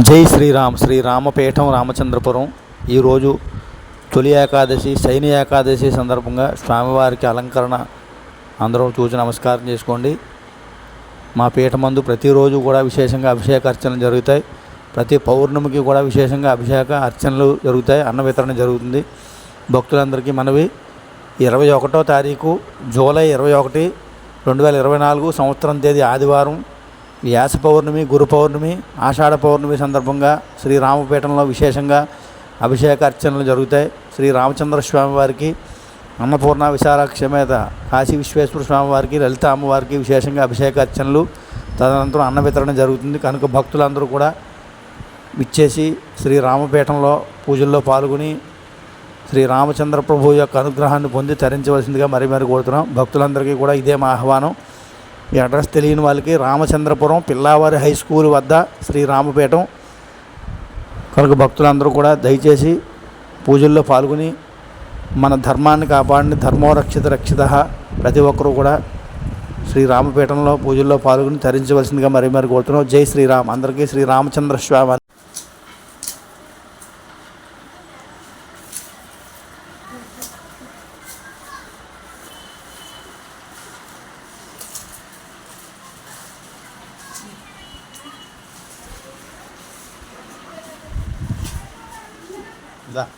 జై శ్రీరామ్ శ్రీ రామపీఠం రామచంద్రపురం. ఈరోజు తొలి ఏకాదశి శైని ఏకాదశి సందర్భంగా స్వామివారికి అలంకరణ. అందరూ చూసి నమస్కారం చేసుకోండి. మా పీఠమందు ప్రతిరోజు కూడా విశేషంగా అభిషేక అర్చనలు జరుగుతాయి. ప్రతి పౌర్ణమికి కూడా విశేషంగా అభిషేక అర్చనలు జరుగుతాయి అన్న వితరణ జరుగుతుంది. భక్తులందరికీ మనవి. ఇరవై ఒకటో తారీఖు జూలై ఇరవై ఒకటి రెండు వేల ఇరవై నాలుగు సంవత్సరం తేదీ ఆదివారం వ్యాస పౌర్ణమి గురు పౌర్ణమి ఆషాఢ పౌర్ణమి సందర్భంగా శ్రీరామపీఠంలో విశేషంగా అభిషేక అర్చనలు జరుగుతాయి. శ్రీ రామచంద్ర స్వామి వారికి అన్నపూర్ణ విశాలాక్ష మీద కాశీ విశ్వేశ్వర స్వామి వారికి లలిత అమ్మవారికి విశేషంగా అభిషేక అర్చనలు తదనంతరం అన్న వితరణ జరుగుతుంది. కనుక భక్తులందరూ కూడా విచ్చేసి శ్రీ రామపీఠంలో పూజల్లో పాల్గొని శ్రీ రామచంద్ర ప్రభు యొక్క అనుగ్రహాన్ని పొంది తరించవలసిందిగా మరీ మరి కోరుతున్నాం. భక్తులందరికీ కూడా ఇదే మా ఆహ్వానం. ఈ అడ్రస్ తెలియని వాళ్ళకి రామచంద్రపురం పిల్లావారి హై స్కూల్ వద్ద శ్రీ రామపీఠం. కనుక భక్తులందరూ కూడా దయచేసి పూజల్లో పాల్గొని మన ధర్మాన్ని కాపాడిని ధర్మోరక్షిత రక్షిత రక్షిత ప్రతి ఒక్కరూ కూడా శ్రీరామపీఠంలో పూజల్లో పాల్గొని తరించవలసిందిగా మరీ మరి కోరుతున్నాం. జై శ్రీరామ్. అందరికీ శ్రీరామచంద్ర స్వామి. Dá.